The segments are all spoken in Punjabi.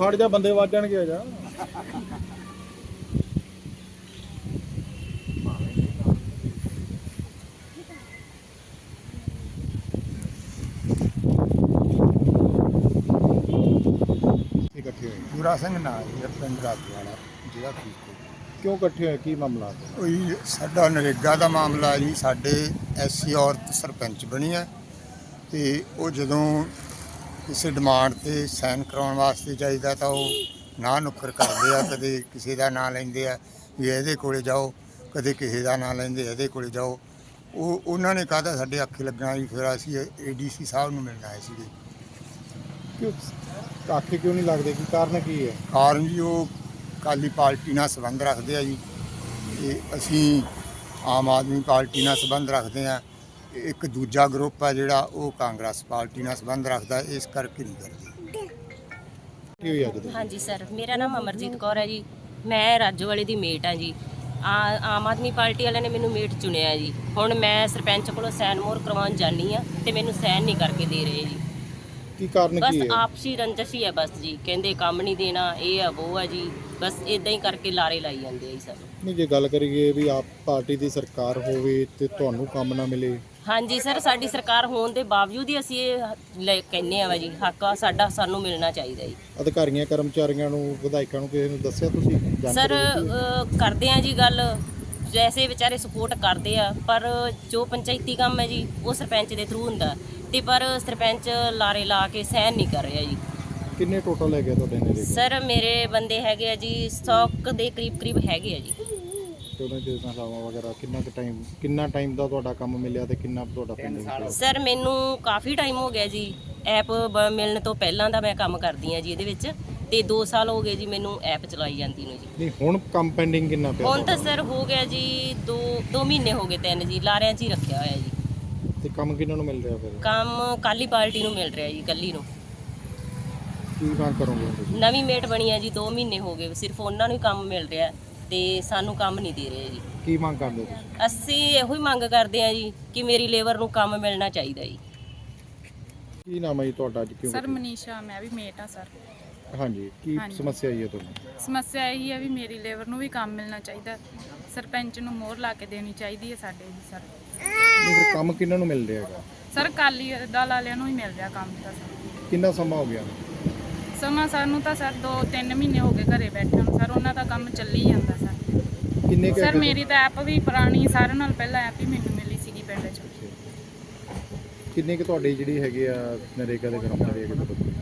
ਖੜ ਜਾ ਬੰਦੇ ਵਾਜਣਗੇ ਆ ਜਾ। ਇਕੱਠੇ ਹੋਏ। ਪੂਰਾ ਸਿੰਘ ਨਾਂ ਹੈ ਪਿੰਡ ਰਾਜਵਾਲਾ ਜ਼ਿਲ੍ਹਾ ਫਰੀਦਕੋਟ। ਕਿਉਂ ਇਕੱਠੇ ਹੋਏ? ਕੀ ਮਾਮਲਾ? ਹੈ ਕੋਈ ਸਾਡਾ ਨਰੇਗਾ ਦਾ ਮਾਮਲਾ ਜੀ ਸਾਡੇ ਐਸਸੀ ਔਰਤ ਸਰਪੰਚ ਬਣੀ ਹੈ ਤੇ ਉਹ ਜਦੋਂ ਕਿਸੇ ਡਿਮਾਂਡ ਤੇ ਸਾਈਨ ਕਰਾਉਣ ਵਾਸਤੇ ਚਾਹੀਦਾ ਤਾਂ ਉਹ ਨਾ ਨੁੱਕਰ ਕਰਦੇ ਆ ਕਦੇ ਕਿਸੇ ਦਾ ਨਾਂ ਲੈਂਦੇ ਆ ਵੀ ਇਹਦੇ ਕੋਲੇ ਜਾਓ ਕਦੇ ਕਿਸੇ ਦਾ ਨਾਂ ਲੈਂਦੇ ਇਹਦੇ ਕੋਲੇ ਜਾਓ। ਉਹ ਉਹਨਾਂ ਨੇ ਕਹਤਾ ਸਾਡੇ ਅੱਖੇ ਲੱਗਣਾ ਜੀ ਫਿਰ ਅਸੀਂ ਏਡੀਸੀ ਸਾਹਿਬ ਨੂੰ ਮਿਲਣ ਆਏ ਸੀਗੇ। ਕਿਉਂ? ਆਖੇ ਕਿਉਂ ਨਹੀਂ ਲੱਗਦੇ? ਕੀ ਕਾਰਨ ਕੀ ਹੈ? ਕਾਰਨ ਜੀ ਉਹ ਕਾਲੀ ਪਾਰਟੀ ਨਾਲ ਸੰਬੰਧ ਰੱਖਦੇ ਆ ਜੀ। ਤੇ ਅਸੀਂ ਆਮ ਆਦਮੀ ਪਾਰਟੀ ਨਾਲ ਸੰਬੰਧ ਰੱਖਦੇ ਆ। ਇੱਕ ਦੂਜਾ ਗਰੁੱਪ ਆ ਜਿਹੜਾ ਉਹ ਕਾਂਗਰਸ ਪਾਰਟੀ ਨਾਲ ਸੰਬੰਧ ਰੱਖਦਾ ਇਸ ਕਰਕੇ ਨਹੀਂ ਕਰਦੇ। ਕੀ ਅੱਜ ਤੋਂ ਹਾਂਜੀ ਸਰ ਮੇਰਾ ਨਾਮ ਅਮਰਜੀਤ ਕੌਰ ਹੈ ਜੀ। ਮੈਂ ਰਾਜੋ ਵਾਲੇ ਦੀ ਮੇਟ ਹਾਂ ਜੀ। ਆ- ਆਮ ਆਦਮੀ ਪਾਰਟੀ ਵਾਲਿਆਂ ਨੇ ਮੈਨੂੰ ਮੇਟ ਚੁਣਿਆ ਜੀ। ਹੁਣ ਮੈਂ ਸਰਪੰਚ ਕੋਲੋਂ ਸਾਈਨ ਮੋਹਰ ਕਰਵਾਉਣ ਜਾਨੀ ਆ ਤੇ ਮੈਨੂੰ ਸਾਈਨ ਨਹੀਂ ਕਰਕੇ ਦੇ ਰਹੇ ਜੀ। ਕੀ ਕਾਰਨ ਬਸ ਕੀ ਹੈ? ਆਪਸੀ ਰੰਜਿਸ਼ ਹੀ ਹੈ ਬਸ ਜੀ। ਕਹਿੰਦੇ ਕੰਮ ਨਹੀਂ ਦੇਣਾ ਇਹ ਆ ਉਹ ਆ ਜੀ। ਬਸ ਇਦਾਂ ਹੀ ਕਰਕੇ ਲਾਰੇ ਲਾਈ ਜਾਂਦੇ ਆ ਜੀ ਸਾਨੂੰ। ਨਹੀਂ ਜੇ ਗੱਲ ਕਰੀਏ ਵੀ ਆਪ ਪਾਰਟੀ ਦੀ ਸਰਕਾਰ ਹੋਵੇ ਤੇ ਤੁਹਾਨੂੰ ਕੰਮ ਨਾ ਮਿਲੇ ਹਾਂਜੀ ਸਰ ਸਾਡੀ ਸਰਕਾਰ ਹੋਣ ਦੇ ਬਾਵਜੂਦ ਹੀ ਅਸੀਂ ਇਹ ਲੈ ਕਹਿੰਨੇ ਆ ਵਾ ਜੀ ਹੱਕ ਆ ਸਾਡਾ ਸਾਨੂੰ ਮਿਲਣਾ ਚਾਹੀਦਾ ਜੀ। ਅਧਿਕਾਰੀਆਂ ਕਰਮਚਾਰੀਆਂ ਨੂੰ ਵਿਧਾਇਕਾਂ ਨੂੰ ਕਿਸੇ ਨੂੰ ਦੱਸਿਆ ਤੁਸੀਂ? ਸਰ ਜਾਣਕਾਰੀ ਦਿੱਤੀ? ਅ, ਕਰਦੇ ਆ ਜੀ ਗੱਲ ਜੈਸੇ ਵਿਚਾਰੇ ਸਪੋਰਟ ਕਰਦੇ ਆ ਪਰ ਜੋ ਪੰਚਾਇਤੀ ਕੰਮ ਹੈ ਜੀ ਉਹ ਸਰਪੰਚ ਦੇ ਥਰੂ ਹੁੰਦਾ। ਤੇ ਪਰ ਸਰਪੰਚ ਲਾਰੇ ਲਾ ਕੇ ਸਹਿਨ ਨਹੀਂ ਕਰ ਰਿਹਾ ਜੀ। ਕਿੰਨੇ ਟੋਟਲ ਹੈਗੇ ਤੁਹਾਡੇ ਨੇੜੇ? ਸਰ ਮੇਰੇ ਬੰਦੇ ਹੈਗੇ ਆ ਜੀ 100 ਕੁ ਦੇ ਕਰੀਬ ਕਰੀਬ ਹੈਗੇ ਆ ਜੀ। ਤੇ ਉਹਨਾਂ ਦੇ ਸੰਖਾਵਾਂ ਵਗੈਰਾ ਕਿੰਨਾ ਕੁ ਟਾਈਮ ਕਿੰਨਾ ਟਾਈਮ ਦਾ ਤੁਹਾਡਾ ਕੰਮ ਮਿਲਿਆ ਤੇ ਕਿੰਨਾ ਤੁਹਾਡਾ ਪੈਂਡਿੰਗ ਪਿਆ ਸਰ ਮੈਨੂੰ ਕਾਫੀ ਟਾਈਮ ਹੋ ਗਿਆ ਜੀ। ਐਪ ਮਿਲਣ ਤੋਂ ਪਹਿਲਾਂ ਦਾ ਮੈਂ ਕੰਮ ਕਰਦੀ ਆ ਜੀ ਇਹਦੇ ਵਿੱਚ। ਤੇ 2 ਸਾਲ ਹੋ ਗਏ ਜੀ ਮੈਨੂੰ ਐਪ ਚਲਾਈ ਜਾਂਦੀ ਨੂੰ ਜੀ। ਨਹੀਂ ਹੁਣ ਕੰਮ ਪੈਂਡਿੰਗ ਕਿੰਨਾ ਪਿਆ ਹੁਣ ਤਾਂ ਸਰ ਹੋ ਗਿਆ ਜੀ 2 2 ਮਹੀਨੇ ਹੋ ਗਏ ਤਿੰਨ ਜੀ ਲਾਰਿਆਂ 'ਚ ਹੀ ਰੱਖਿਆ ਹੋਇਆ ਜੀ। ਤੇ ਕੰਮ ਕਿੰਨਾਂ ਨੂੰ ਮਿਲ ਰਿਹਾ ਫਿਰ? ਕੰਮ ਕਾਲੀ ਪਾਰਟੀ ਨੂੰ ਮਿਲ ਰਿਹਾ ਜੀ ਕੱਲੀ ਨੂੰ। ਕੀ ਮੰਗ ਕਰੋਗੇ ਹੁਣ ਤੁਸੀਂ? ਨਵੀਂ ਮੇਟ ਬਣੀ ਹੈ ਜੀ 2 ਮਹੀਨੇ ਹੋ ਗਏ ਸਿਰਫ ਉਹਨਾਂ ਨੂੰ ਹੀ ਕੰਮ ਮਿਲ ਰਿਹਾ। ਹੈ ਤੇ ਸਾਨੂੰ ਕੰਮ ਨਹੀਂ ਦੇ ਰਹੇ ਜੀ। ਕੀ ਮੰਗ ਕਰਦੇ ਹੋ ਤੁਸੀਂ? ਅਸੀਂ ਇਹੋ ਹੀ ਮੰਗ ਕਰਦੇ ਹਾਂ ਜੀ ਕਿ ਮੇਰੀ ਲੇਬਰ ਨੂੰ ਕੰਮ ਮਿਲਣਾ ਚਾਹੀਦਾ ਜੀ। ਕੀ ਨਾਮ ਹੈ ਜੀ ਤੁਹਾਡਾ ਅੱਜ? ਕਿਉਂ ਸਰ ਮਨੀਸ਼ਾ ਮੈਂ ਵੀ ਮੇਟ ਆ ਸਰ। ਹਾਂਜੀ ਕੀ ਹਾਂਜੀ। ਸਮੱਸਿਆ ਆਈ ਹੈ ਤੁਹਾਨੂੰ ਸਮੱਸਿਆ ਇਹੀ ਹੈ ਵੀ ਮੇਰੀ ਲੇਬਰ ਨੂੰ ਵੀ ਕੰਮ ਮਿਲਣਾ ਚਾਹੀਦਾ। ਸਰਪੰਚ ਨੂੰ ਮੋਹਰ ਲਾ ਕੇ ਦੇਣੀ ਚਾਹੀਦੀ ਹੈ ਸਾਡੇ ਵੀ ਸਰ। ਨਹੀਂ ਫਿਰ ਕੰਮ ਕਿੰਨਾਂ ਨੂੰ ਮਿਲ ਰਿਹਾ ਹੈਗਾ? ਸਰ ਕਾਲੀ ਦਲ ਵਾਲਿਆਂ ਨੂੰ ਹੀ ਮਿਲ ਰਿਹਾ ਕੰਮ ਤਾਂ ਸਰ। ਕਿੰਨਾ ਸਮਾਂ ਹੋ ਗਿਆ? ਸਮਾਂ ਸਾਨੂੰ ਤਾਂ ਸਰ 2-3 ਮਹੀਨੇ ਹੋ ਗਏ ਘਰੇ ਬੈਠਿਆਂ ਨੂੰ। ਸਰ ਉਹਨਾਂ ਦਾ ਕੰਮ ਚੱਲੀ ਜਾਂਦਾ ਸਰ। ਕਿੰਨੇ ਕੁ ਸਰ ਮੇਰੀ ਤਾਂ ਐਪ ਵੀ ਪੁਰਾਣੀ ਸਾਰਿਆਂ ਨਾਲ ਪਹਿਲਾਂ ਐਪ ਹੀ ਮੈਨੂੰ ਮਿਲੀ ਸੀਗੀ ਪਿੰਡ 'ਚ। ਕਿੰਨੇ ਕੁ ਤੁਹਾਡੇ ਜਿਹੜੀ ਹੈਗੇ ਆ ਨਰੇਗਾ ਦੇ ਕਰਮਚਾਰੀ ਹੈਗੇ ਤੁਹਾਡੇ?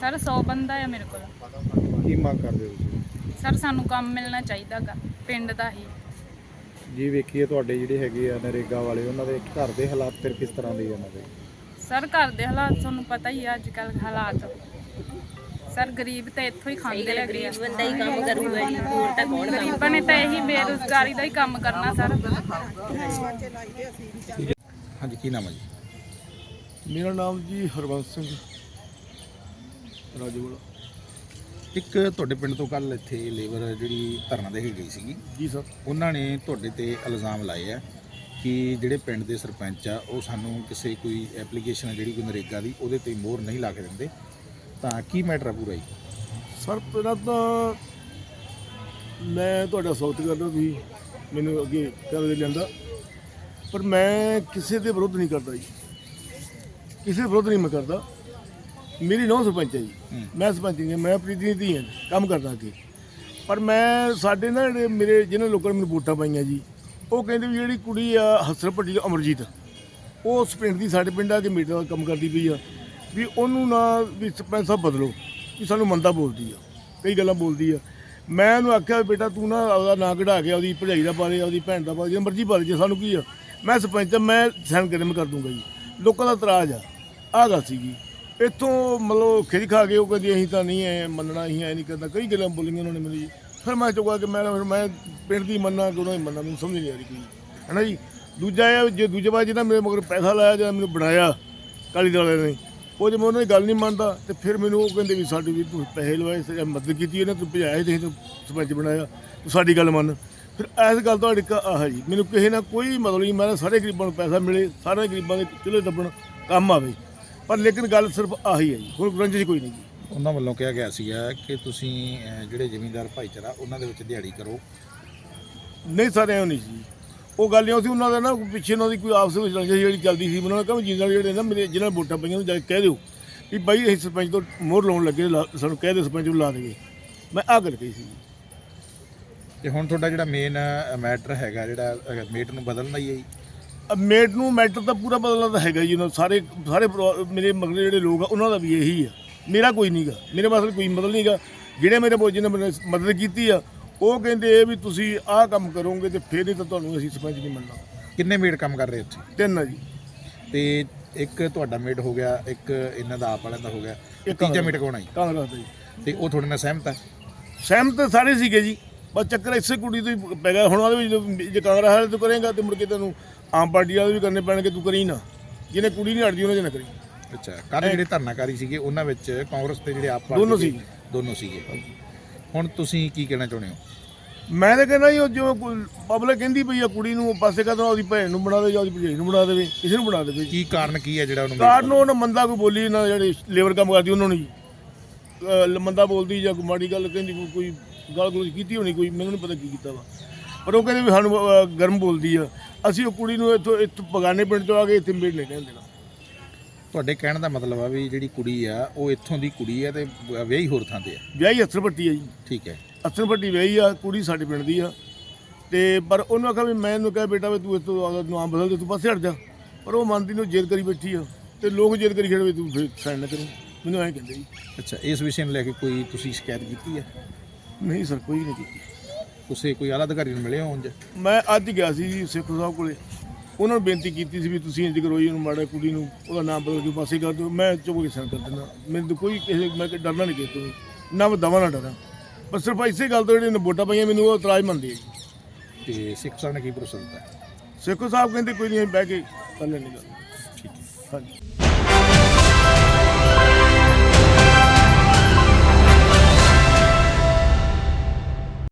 ਸਰ 100 ਬੰਦਾ ਆ ਮੇਰੇ ਕੋਲ। ਕੀ ਮੰਗ ਕਰਦੇ ਹੋ ਤੁਸੀਂ? ਸਰ ਸਾਨੂੰ ਕੰਮ ਮਿਲਣਾ ਚਾਹੀਦਾਗਾ ਪਿੰਡ ਦਾ ਹੀ। ਜੀ ਵੇਖੀਏ ਤੁਹਾਡੇ ਜਿਹੜੇ ਹੈਗੇ ਆ ਨਰੇਗਾ ਵਾਲੇ ਉਹਨਾਂ ਦੇ ਘਰ ਦੇ ਹਾਲਾਤ ਫਿਰ ਕਿਸ ਤਰ੍ਹਾਂ ਦੇ ਆ ਉਹਨਾਂ ਦੇ? ਸਰ ਘਰ ਦੇ ਹਾਲਾਤ ਤੁਹਾਨੂੰ ਪਤਾ ਹੀ ਆ ਅੱਜ ਕੱਲ ਹਾਲਾਤ। ਸਰ ਗਰੀਬ ਤਾਂ ਇੱਥੋਂ ਹੀ ਖਾਂਦੇ ਹੈਗੇ ਆ। ਗਰੀਬ ਬੰਦਾ ਹੀ ਕੰਮ ਕਰੂਗਾ ਜੀ ਹੋਰ ਤਾਂ ਕੌਣ ਗਰੀਬਾਂ ਨੇ ਤਾਂ ਇਹੀ ਬੇਰੁਜ਼ਗਾਰੀ ਦਾ ਹੀ ਕੰਮ ਕਰਨਾ ਸਰ। ਹਾਂਜੀ ਕੀ ਨਾਮ ਹੈ ਜੀ? ਮੇਰਾ ਨਾਮ ਜੀ ਹਰਵੰਸ ਸਿੰਘ ਰਾਜੂਵਾਲਾ। ਇੱਕ ਤੁਹਾਡੇ ਪਿੰਡ ਤੋਂ ਕੱਲ ਇੱਥੇ ਲੇਬਰ ਜਿਹੜੀ ਧਰਨਾ ਦੇ ਕੇ ਗਈ ਸੀਗੀ। ਜੀ ਸਰ। ਉਹਨਾਂ ਨੇ ਤੁਹਾਡੇ ਤੇ ਇਲਜ਼ਾਮ ਲਾਏ ਆ ਕਿ ਜਿਹੜੇ ਪਿੰਡ ਦੇ ਸਰਪੰਚ ਆ ਉਹ ਸਾਨੂੰ ਕਿਸੇ ਕੋਈ ਐਪਲੀਕੇਸ਼ਨ ਜਿਹੜੀ ਕੋਈ ਨਰੇਗਾ ਦੀ ਉਹਦੇ ਤੇ ਮੋਹਰ ਨਹੀਂ ਲਾ ਕੇ ਦਿੰਦੇ। ਤਾਂ ਕੀ ਮੈਟਰ ਆ ਪੂਰਾ ਜੀ? ਸਰ ਪਹਿਲਾਂ ਤਾਂ ਮੈਂ ਤੁਹਾਡਾ ਸਵਾਗਤ ਕਰਦਾ ਤੁਸੀਂ ਮੈਨੂੰ ਅੱਗੇ ਕਰਦੇ ਲੈਂਦਾ। ਪਰ ਮੈਂ ਕਿਸੇ ਦੇ ਵਿਰੁੱਧ ਨਹੀਂ ਕਰਦਾ ਜੀ। ਕਿਸੇ ਦੇ ਵਿਰੁੱਧ ਨਹੀਂ ਮੈਂ ਕਰਦਾ। ਮੇਰੀ ਨੌ ਸਰਪੰਚ ਹੈ ਜੀ। ਮੈਂ ਸਰਪੰਚ ਨਹੀਂ ਮੈਂ ਪ੍ਰਤੀਨਿਧੀ ਹਾਂ ਕੰਮ ਕਰਦਾ ਅੱਗੇ। ਪਰ ਮੈਂ ਸਾਡੇ ਨਾ ਜਿਹੜੇ ਮੇਰੇ ਜਿਹਨਾਂ ਲੋਕਾਂ ਨੇ ਮੈਨੂੰ ਵੋਟਾਂ ਪਾਈਆਂ ਜੀ ਉਹ ਕਹਿੰਦੇ ਵੀ ਜਿਹੜੀ ਕੁੜੀ ਆ ਹਸਰ ਭੱਟੀ ਅਮਰਜੀਤ ਉਹ ਉਸ ਪਿੰਡ ਦੀ ਸਾਡੇ ਪਿੰਡ ਆ ਕੇ ਮੀਟਰ ਦਾ ਕੰਮ ਕਰਦੀ ਪਈ ਆ। ਵੀ ਉਹਨੂੰ ਨਾ ਵੀ ਸਰਪੰਚ ਸਾਹਿਬ ਬਦਲੋ, ਵੀ ਸਾਨੂੰ ਮੰਦਾ ਬੋਲਦੀ ਆ, ਕਈ ਗੱਲਾਂ ਬੋਲਦੀ ਆ। ਮੈਂ ਉਹਨੂੰ ਆਖਿਆ ਵੀ ਬੇਟਾ ਤੂੰ ਨਾ ਉਹਦਾ ਨਾਂ ਕਢਾ ਕੇ ਉਹਦੀ ਭਰਜਾਈ ਦਾ ਪਾ ਦੇ ਉਹਦੀ ਭੈਣ ਦਾ ਪਾ ਦੇ ਜੇ ਮਰਜ਼ੀ ਪਾ ਜੇ ਸਾਨੂੰ ਕੀ ਆ। ਮੈਂ ਸਰਪੰਚ ਆ, ਮੈਂ ਸਹਿਣ ਕਰੇ ਮੈਂ ਕਰ ਦੂੰਗਾ ਜੀ। ਲੋਕਾਂ ਦਾ ਇਤਰਾਜ਼ ਆ। ਆਹ ਗੱਲ ਸੀਗੀ। ਇੱਥੋਂ ਮਤਲਬ ਖਿੱਚ ਖਾ ਕੇ ਉਹ ਕਹਿੰਦੀ, ਅਸੀਂ ਤਾਂ ਨਹੀਂ ਐ ਮੰਨਣਾ, ਅਸੀਂ ਐ ਨਹੀਂ ਕਰਦਾ ਕਈ ਗੱਲਾਂ ਬੋਲੀਆਂ ਉਹਨਾਂ ਨੇ ਮੈਨੂੰ ਜੀ। ਫਿਰ ਮੈਂ ਚੁੱਕਾ ਕਿ ਮੈਂ ਫਿਰ ਮੈਂ ਪਿੰਡ ਦੀ ਮੰਨਾਂ ਕਿ ਉਹਨਾਂ ਦੀ ਮੰਨਾਂ, ਮੈਨੂੰ ਸਮਝ ਨਹੀਂ ਆ ਰਹੀ ਕੋਈ। ਹੈ ਨਾ ਜੀ? ਦੂਜਾ ਇਹ ਆ ਜੇ ਦੂਜੇ ਵਾਰ ਜਿਹਨਾਂ ਮੇਰੇ ਮਗਰ ਪੈਸਾ ਲਾਇਆ ਜਾਂ ਮੈਨੂੰ ਬਣਾਇਆ ਕਾਲੀ ਦਲ ਨੇ ਉਹ ਜੇ ਮੈਂ ਉਹਨਾਂ ਦੀ ਗੱਲ ਨਹੀਂ ਮੰਨਦਾ ਤੇ ਫਿਰ ਮੈਨੂੰ ਉਹ ਕਹਿੰਦੇ ਵੀ ਸਾਡੀ ਵੀ ਤੂੰ ਪੈਸੇ ਲਵਾਏ ਸੀ, ਮਦਦ ਕੀਤੀ ਇਹਨੇ ਤੂੰ ਭਜਾਇਆ ਤੇ ਤੂੰ ਸਰਪੰਚ ਬਣਾਇਆ ਤੂੰ ਸਾਡੀ ਗੱਲ ਮੰਨ। ਫਿਰ ਇਸ ਗੱਲ ਤੁਹਾਡੀ ਕ ਆਹ ਜੀ ਮੈਨੂੰ ਕਿਸੇ ਨਾਲ ਕੋਈ ਮਤਲਬ ਨਹੀਂ ਮੈਂ ਤਾਂ ਸਾਰੇ ਗਰੀਬਾਂ ਨੂੰ ਪੈਸਾ ਮਿਲੇ ਸਾਰੇ ਗਰੀਬਾਂ ਦੇ ਚੁੱਲ੍ਹੇ ਦੱਬਣ ਕੰਮ ਆਵੇ। ਪਰ ਲੇਕਿਨ ਗੱਲ ਸਿਰਫ ਆਹੀ ਹੈ ਜੀ ਹੋਰ ਰੰਜਿਸ਼ ਕੋਈ ਨਹੀਂ ਜੀ। ਉਹਨਾਂ ਵੱਲੋਂ ਕਿਹਾ ਗਿਆ ਸੀਗਾ ਕਿ ਤੁਸੀਂ ਅਹ, ਜਿਹੜੇ ਜ਼ਿਮੀਂਦਾਰ ਭਾਈਚਾਰਾ ਉਹਨਾਂ ਦੇ ਵਿੱਚ ਦਿਹਾੜੀ ਕਰੋ। ਨਹੀਂ ਸਰ ਨਹੀਂ ਸੀ ਉਹ ਗੱਲ ਇਹ ਸੀ ਉਹਨਾਂ ਦਾ ਨਾ ਪਿੱਛੇ ਉਹਨਾਂ ਦੀ ਕੋਈ ਆਪਸ ਵਿੱਚ ਰੰਜਿਸ਼ ਜਿਹੜੀ ਚੱਲਦੀ ਸੀ ਉਹਨਾਂ ਨੇ ਕਿਹਾ ਜਿੰਦਾਂ ਜਿਹੜੇ ਨਾ ਮੇਰੇ ਜਿਹਨਾਂ ਨੇ ਵੋਟਾਂ ਪਈਆਂ ਨੂੰ ਜਾ ਕੇ ਕਹਿ ਦਿਓ ਵੀ ਬਾਈ ਅਸੀਂ ਸਰਪੰਚ ਤੋਂ ਮੋਹਰ ਲਾਉਣ ਲੱਗੇ ਸਾਨੂੰ ਕਹਿ ਦਿਓ ਸਰਪੰਚ ਨੂੰ ਲਾ ਦੇਵੇ। ਮੈਂ ਆਹ ਗੱਲ ਕਹੀ ਸੀ। ਤੇ ਹੁਣ ਤੁਹਾਡਾ ਜਿਹੜਾ ਮੇਨ ਮੈਟਰ ਹੈਗਾ ਜਿਹੜਾ ਮੇਟ ਨੂੰ ਬਦਲਣਾ ਹੀ ਹੈ ਜੀ। ਮੇਟ ਨੂੰ ਮੈਟਰ ਤਾਂ ਪੂਰਾ ਬਦਲਣਾ ਤਾਂ ਹੈਗਾ ਜੀ ਉਹਨਾਂ ਸਾਰੇ ਸਾਰੇ ਮੇਰੇ ਮਗਰੇ ਜਿਹੜੇ ਲੋਕ ਆ ਉਹਨਾਂ ਦਾ ਵੀ ਇਹੀ ਆ। ਮੇਰਾ ਕੋਈ ਨਹੀਂਗਾ ਮੇਰੇ ਪਾਸੇ ਕੋਈ ਮਦਦ ਨਹੀਂਗਾ ਜਿਹੜੇ ਮੇਰੇ ਬੋਝ ਨੇ ਮੈਨੂੰ ਮਦਦ ਕੀਤੀ ਆ ਉਹ ਕਹਿੰਦੇ ਇਹ ਵੀ ਤੁਸੀਂ ਆਹ ਕੰਮ ਕਰੋਗੇ ਤੇ ਫਿਰ ਹੀ ਤਾਂ ਤੁਹਾਨੂੰ ਅਸੀਂ ਸਰਪੰਚ ਨਹੀਂ ਮੰਨਣਾ। ਕਿੰਨੇ ਮੇਟ ਕੰਮ ਕਰ ਰਹੇ ਉੱਥੇ? ਤਿੰਨ ਆ ਜੀ। ਤੇ ਇੱਕ ਤੁਹਾਡਾ ਮੇਟ ਹੋ ਗਿਆ ਇੱਕ ਇਹਨਾਂ ਦਾ ਆਪ ਵਾਲਿਆਂ ਦਾ ਹੋ ਗਿਆ ਤੇ ਇੱਕ ਤੀਜਾ ਮੇਟ ਕੌਣ ਹੈ ਜੀ? ਕਾਂਗਰਸ ਦਾ ਜੀ। ਤੇ ਉਹ ਤੁਹਾਡੇ ਨਾਲ ਸਹਿਮਤ ਹੈ ਸਹਿਮਤ ਸਾਰੇ ਸੀਗੇ ਜੀ ਬਸ ਚੱਕਰ ਇਸੇ ਕੁੜੀ ਤੋਂ ਹੀ ਪੈ ਗਿਆ। ਹੁਣ ਉਹਦੇ ਵਿੱਚ ਜਦੋਂ ਜੇ ਕਾਂਗਰਸ ਵਾਲੇ ਤੂੰ ਕਰੇਗਾ ਤੇ ਮੁੜ ਕੇ ਤੈਨੂੰ ਆਮ ਪਾਰਟੀ ਵਾਲੇ ਵੀ ਕਰਨੇ ਪੈਣਗੇ ਤੂੰ ਕਰੀ ਨਾ। ਜਿਹਨੇ ਕੁੜੀ ਨਹੀਂ ਹਟਦੀ ਉਹਨੇ ਚ ਨਾ ਕਰੀ। ਅੱਛਾ ਕੱਲ ਜਿਹੜੇ ਧਰਨਾਕਾਰੀ ਸੀਗੇ ਉਹਨਾਂ ਵਿੱਚ ਕਾਂਗਰਸ ਤੇ ਜਿਹੜੇ ਆਪ ਪਾਰਟੀ ਦੋਨੋਂ ਦੇ- ਸੀ। ਦੋਨੋਂ ਸੀਗੇ। ਹੁਣ ਤੁਸੀਂ ਕੀ ਕਹਿਣਾ ਚਾਹੁੰਦੇ ਹੋ? ਮੈਂ ਤਾਂ ਕਹਿੰਦਾ ਜੀ ਉਹ ਜੋ ਪਬਲਿਕ ਕਹਿੰਦੀ ਪਈ ਆ ਕੁੜੀ ਨੂੰ ਪਾਸੇ ਕਦੋਂ ਉਹਦੀ ਭੈਣ ਨੂੰ ਬਣਾ ਦੇ ਜਾਂ ਉਹਦੀ ਭਰਜਾਈ ਨੂੰ ਬਣਾ ਦੇਵੇ ਕਿਸੇ ਨੂੰ ਬਣਾ ਦੇਵੇ ਕੀ ਕਾਰਨ ਕੀ ਹੈ ਜਿਹੜਾ ਉਹਨੂੰ ਕਾਰਨ ਉਹਨਾਂ ਮੰਦਾ ਕੋਈ ਬੋਲੀ ਨਾ ਜਿਹੜੇ ਲੇਬਰ ਕੰਮ ਕਰਦੀ ਉਹਨਾਂ ਨੂੰ ਜੀ। ਅਹ ਮੰਦਾ ਬੋਲਦੀ ਜਾਂ ਕੋਈ ਮਾੜੀ ਗੱਲ ਕਹਿੰਦੀ ਕੋਈ- ਕੋਈ ਗਾਲ ਗਲੋਚ ਕੀਤੀ ਹੋਣੀ ਕੋਈ ਮੈਨੂੰ ਨਹੀਂ ਪਤਾ ਕੀ ਕੀਤਾ ਵਾ। ਪਰ ਉਹ ਕਹਿੰਦੇ ਵੀ ਸਾਨੂੰ ਅਹ, ਗਰਮ ਬੋਲਦੀ ਆ। ਅਸੀਂ ਉਹ ਕੁੜੀ ਨੂੰ ਇੱਥੋਂ ਇੱਥੋਂ ਬਗਾਨੇ ਪਿੰਡ ਤੋਂ ਆ ਕੇ ਇੱਥੇ ਮੇੜ ਲੈ ਕੇ ਦੇਣਾ। ਤੁਹਾਡੇ ਕਹਿਣ ਦਾ ਮਤਲਬ ਆ ਵੀ ਜਿਹੜੀ ਕੁੜੀ ਆ ਉਹ ਇੱਥੋਂ ਦੀ ਕੁੜੀ ਹੈ ਤੇ ਵਿਆਹੀ ਹੋਰ ਥਾਂ ਤੇ ਆ? ਵਿਆਹੀ ਅਸਰ ਪੱਟੀ ਆ ਜੀ। ਠੀਕ ਹੈ। ਅਸਰ ਪੱਟੀ ਵਿਆਹੀ ਆ ਕੁੜੀ ਸਾਡੇ ਪਿੰਡ ਦੀ ਆ। ਤੇ ਪਰ ਉਹਨੂੰ ਆਖਿਆ ਵੀ ਮੈਂ ਇਹਨੂੰ ਕਿਹਾ ਬੇਟਾ ਵੀ ਤੂੰ ਇੱਥੋਂ ਆਪਦਾ ਨਾਮ ਬਦਲ ਦੇ ਤੂੰ ਪਾਸੇ ਹਟ ਜਾ। ਪਰ ਉਹ ਮੰਨਦੀ ਨੂੰ ਜੇਦ ਕਰੀ ਬੈਠੀ ਆ। ਤੇ ਲੋਕ ਜੇਦ ਕਰੀ ਖੜੇ ਵੀ ਤੂੰ ਫਿਰ ਸਾਈਨ ਨਾ ਕਰੀ। ਮੈਨੂੰ ਐਂ ਕਹਿੰਦੇ ਜੀ। ਅੱਛਾ ਇਸ ਵਿਸ਼ੇ ਨੂੰ ਲੈ ਕੇ ਕੋਈ ਤੁਸੀਂ ਸ਼ਿਕਾਇਤ ਕੀਤੀ ਹੈ? ਨਹੀਂ ਸਰ ਕੋਈ ਨਹੀਂ ਕੀਤੀ। ਤੁਸੀਂ ਕੋਈ ਆਲਾ ਅਧਿਕਾਰੀ ਨੂੰ ਮਿਲੇ ਹੋ ਉਂਝ ਮੈਂ ਅੱਜ ਗਿਆ ਸੀ ਜੀ ਸਿੱਖ ਸਾਹਿਬ ਕੋਲੇ। ਉਹਨਾਂ ਨੂੰ ਬੇਨਤੀ ਕੀਤੀ ਸੀ ਵੀ ਤੁਸੀਂ ਇੰਜ ਕਰੋ ਜੀ ਇਹਨੂੰ ਮਾੜਾ ਕੁੜੀ ਨੂੰ ਉਹਦਾ ਨਾਮ ਬਦਲ ਕੇ ਪਾਸੇ ਕਰ ਦਿਓ। ਮੈਂ ਚੁੱਪ ਕੇ ਸਨ ਕਰ ਦਿੰਦਾ। ਮੈਨੂੰ ਤਾਂ ਕੋਈ ਕਿਸੇ ਮੈਂ ਕਿ ਡਰਨਾ ਨਹੀਂ ਕਿਸੇ ਤੋਂ ਨਾ ਮੈਂ ਦਵਾ ਨਾ ਡਰਾਂ। ਬਸ ਸਿਰਫ ਇਸੇ ਗੱਲ ਤੋਂ ਜਿਹੜੇ ਨੇ ਵੋਟਾਂ ਪਾਈਆਂ ਮੈਨੂੰ ਉਹ ਇਤਰਾਜ਼ ਮੰਨਦੇ ਆ ਜੀ। ਤੇ ਸਿੱਖ ਸਾਹਿਬ ਨੇ ਕੀ ਭਰੋਸਾ ਦਿੱਤਾ ਸਿੱਖੋ ਸਾਹਿਬ ਕਹਿੰਦੇ ਕੋਈ ਨਹੀਂ ਅਸੀਂ ਬਹਿ ਕੇ ਕਰ ਲੈਣੀ ਗੱਲ। ਠੀਕ ਹੈ। ਹਾਂਜੀ।